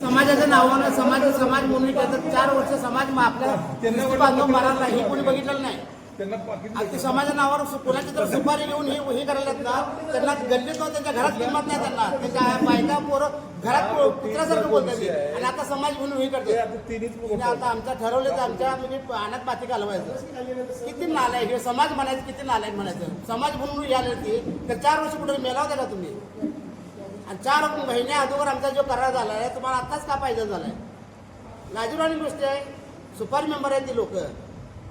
समाजाच्या नावानं समाज समाज म्हणून त्याचं चार वर्ष समाज मा- आपल्या बांधव मारायला हे कोणी बघितलेलं नाही. ते समाजाच्या नावावर कोणाची तर सुपारी घेऊन हे हे करायला ना त्यांना गल्लीत त्यांच्या घरात किंमत नाही त्यांना. त्यांच्या बायका पोरं घरात पो- कुत्र्यासारखं बोलतात ते. आणि आता समाज म्हणून हे करते आता आमच्या ठरवलं तर आमच्या म्हणजे अनाथ पाती घालवायचं. किती नालायक हे समाज म्हणायचं किती नालायक म्हणायचं. समाज म्हणून यायला ते. तर चार वर्ष कुठे मेला होता का तुम्ही? आणि चार महिने अगोदर आमचा जो करार झाला आहे तुम्हाला आत्ताच का पाहिजे झालाय? लाजीवानी गोष्ट आहे. सुपारी मेंबर आहेत ती लोक.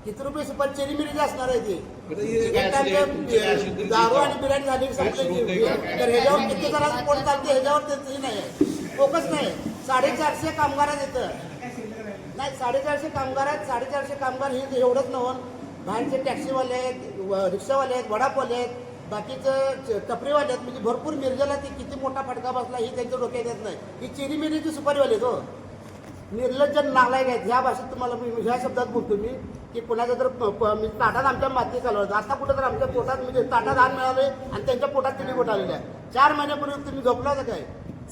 किती रुपये सुपारी चेरी मिरी असणार आहे ती? दारू आणि बिर्याणी झाली संपलं. तर ह्याच्यावर किती जणांचं पोट चालते ह्याच्यावर त्यांचंही नाही आहे. फोकस नाही साडेचारशे कामगार आहेत इथं. नाही साडेचारशे कामगार आहेत. साडेचारशे कामगार हे एवढंच नव्हतं. बाहेरचे टॅक्सीवाले आहेत रिक्षावाले आहेत वडापवाले आहेत. बाकीचं टपरीवाले आहेत. म्हणजे भरपूर मिरजेला ते किती मोठा फटका बसला ही त्यांच्या डोक्यात येत नाही. ही चिरी मिरीची सुपारीवाले आहेत हो. निर्लज्ज नालायक आहेत. ह्या भाषेत तुम्हाला मी ह्या शब्दात बोलतो मी. की कुणाचा जर प- मी ताटात आमच्या माती चालवत आता कुठं तर आमच्या पोटात म्हणजे ताटात आण मिळाले आणि त्यांच्या पोटात तिने गोट आलेले आहे चार महिन्यापूर्वी तुम्ही झोपला तर काय?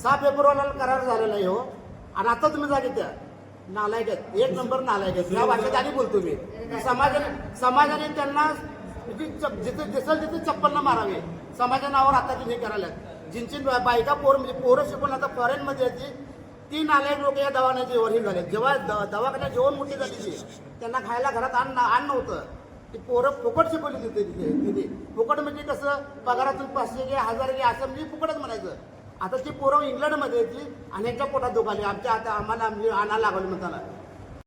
सहा फेब्रुवारीला करार झालेला आहे हो. आणि आता तुम्ही जागे त्या नालायक आहेत. एक नंबर नालायक आहेत. या भाषेत आणि बोलतो मी. समाजाने समाजाने त्यांना जिथे दिसेल तिथे चप्पलनं मारावे. समाजानावर आता हे करायला जिंची बायका पोर म्हणजे पोरं शिकून आता फॉरेनमध्ये यायची. तीन नालायक लोक या दवाखान्याचे वरील झाले. जेव्हा द- दवाखान्यात जेवण मोठी झाली ती त्यांना खायला घरात अन्न अन्न नव्हतं ती पोरं फुकट शिकवली तिथे तिथे तिथे. फुकट म्हणजे कसं पगारातून पाचशे घे हजार घे असं म्हणजे फुकटच म्हणायचं. आता ती पोरं इंग्लंडमध्ये येते आणि यांच्या पोटात दुखाली आमच्या आता आम्हाला आम्ही आणा लागली म्हणताना.